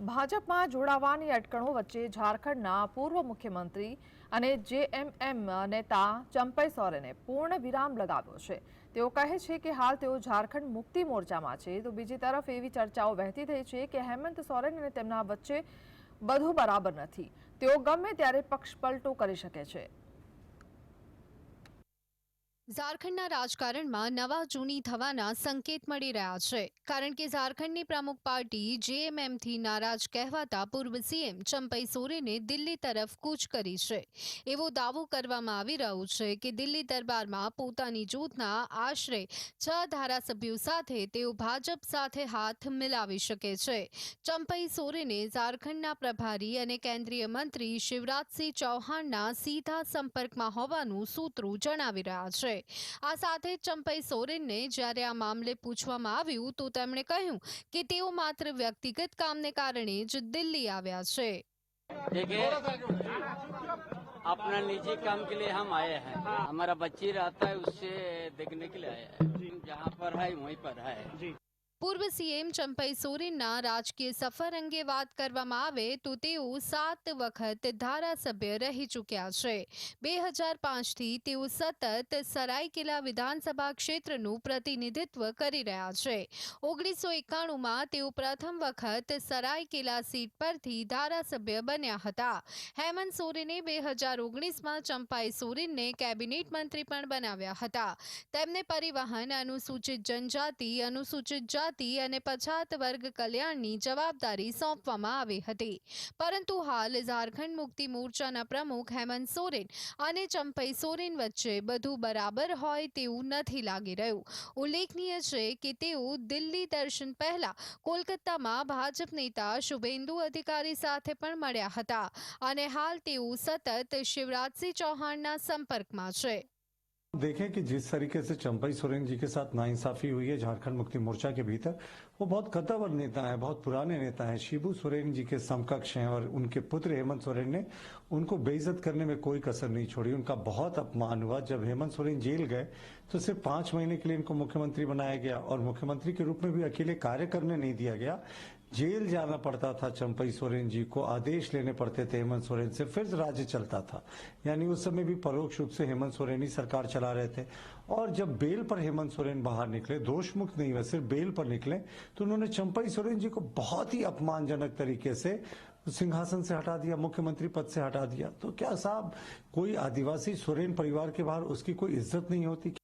ભાજપમાં જોડાવાની અટકણો વચ્ચે ઝારખંડના પૂર્વ મુખ્યમંત્રી અને જેએમએમ નેતા ચંપઈ સોરેને પૂર્ણ વિરામ લગાવ્યો છે. તેઓ કહે છે કે હાલ તેઓ ઝારખંડ મુક્તિ મોરચામાં છે. તો બીજી તરફ એવી ચર્ચાઓ વહેતી થઈ છે કે હેમંત સોરેન અને તેમના વચ્ચે બધું બરાબર નથી. તેઓ ગમે ત્યારે પક્ષ પલટો કરી શકે છે. ઝારખંડના રાજકારણમાં નવા જૂની થવાના સંકેત મળી રહ્યા છે. કારણ કે ઝારખંડની પ્રમુખ પાર્ટી જેએમએમથી નારાજ કહેવાતા પૂર્વ સીએમ ચંપઈ સોરેને દિલ્હી તરફ કૂચ કરી છે. એવો દાવો કરવામાં આવી રહ્યો છે કે દિલ્હી દરબારમાં પોતાની જૂથના આશરે છ ધારાસભ્યો સાથે તેઓ ભાજપ સાથે હાથ મિલાવી શકે છે. ચંપઈ સોરેને ઝારખંડના પ્રભારી અને કેન્દ્રીય મંત્રી શિવરાજસિંહ ચૌહાણના સીધા સંપર્કમાં હોવાનું સૂત્રો જણાવી રહ્યા છે. આ સાથે જ ચંપઈ સોરેનને જ્યારે આ મામલે પૂછવામાં આવ્યું તો તેમણે કહ્યું કે તેઓ માત્ર વ્યક્તિગત કામને કારણે જ દિલ્હી આવ્યા છે देखिए अपना निजी काम के लिए हम आए हैं हमारा बच्ची रहता है उससे देखने के लिए आए हैं जहाँ पर है वहीं पर है પૂર્વ સીએમ ચંપઈ સોરેનના રાજકીય સફર અંગે વાત કરવામાં આવે તો તેઓ સાત વખત ધારાસભ્ય રહી ચૂક્યા છે. બે હજાર પાંચથી તેઓ સતત સરાયકેલા વિધાનસભા ક્ષેત્રનું પ્રતિનિધિત્વ કરી રહ્યા છે. ઓગણીસો એકાણુંમાં તેઓ પ્રથમ વખત સરાયકેલા સીટ પરથી ધારાસભ્ય બન્યા હતા. હેમંત સોરેને બે હજાર ઓગણીસમાં ચંપાઈ સોરેનને કેબિનેટ મંત્રી પણ બનાવ્યા હતા. તેમને પરિવહન અનુસૂચિત જનજાતિ, અનુસૂચિત જાતિ અને પછાત વર્ગ કલ્યાણની જવાબદારી સોંપવામાં આવી હતી. પરંતુ હાલ ઝારખંડ મુક્તિ મોરચાના પ્રમુખ હેમંત સોરેન અને ચંપઈ સોરેન વચ્ચે બધું બરાબર હોય તેવું નથી લાગી રહ્યું. ઉલ્લેખનીય છે કે તેઓ દિલ્હી દર્શન પહેલા કોલકાતામાં ભાજપ નેતા શુભેન્દુ અધિકારી સાથે પણ મળ્યા હતા અને હાલ તેઓ સતત શિવરાજસિંહ ચૌહાણના સંપર્કમાં છે. देखें कि जिस तरीके से चंपई सोरेन जी के साथ नाइंसाफी हुई है, झारखंड मुक्ति मोर्चा के भीतर, वो बहुत कद्दावर नेता है, बहुत पुराने नेता हैं। शिबू सोरेन जी के समकक्ष हैं और उनके पुत्र हेमंत सोरेन ने उनको बेइज्जत करने में कोई कसर नहीं छोड़ी। उनका बहुत अपमान हुआ। जब हेमंत सोरेन जेल गए तो सिर्फ़ पाँच महीने के लिए इनको मुख्यमंत्री बनाया गया और मुख्यमंत्री के रूप में भी अकेले कार्य करने नहीं दिया गया। जेल जाना पड़ता था चंपई सोरेन जी को, आदेश लेने पड़ते थे हेमंत सोरेन से, फिर राज्य चलता था। यानी उस समय भी परोक्ष रूप से हेमंत सोरेन ही सरकार चला रहे थे। और जब बेल पर हेमंत सोरेन बाहर निकले दोष मुक्त नहीं हुए, सिर्फ़ बेल पर निकले तो उन्होंने चंपई सोरेन जी को बहुत ही अपमानजनक तरीके से सिंहासन से हटा दिया, मुख्यमंत्री पद से हटा दिया। तो क्या साहब, कोई आदिवासी सोरेन परिवार के बाहर उसकी कोई इज़्ज़त नहीं होती?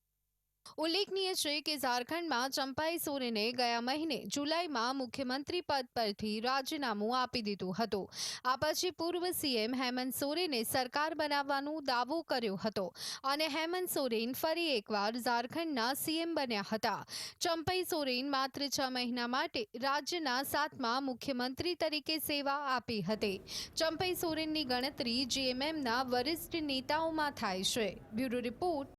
ઉલ્લેખનીય છે કે ઝારખંડમાં ચંપાઈ સોરેને ગયા મહિને જુલાઈમાં મુખ્યમંત્રી પદ પરથી રાજીનામું આપી દીધું હતું. આ પછી પૂર્વ સીએમ હેમંત સોરેને સરકાર બનાવવાનો દાવો કર્યો હતો અને હેમંત સોરેન ફરી એકવાર ઝારખંડના સીએમ બન્યા હતા. ચંપાઈ સોરેન માત્ર છ મહિના માટે રાજ્યના સાતમા મુખ્યમંત્રી તરીકે સેવા આપી હતી. ચંપઈ સોરેનની ગણતરી જીએમએમના વરિષ્ઠ નેતાઓમાં થાય છે. Bureau report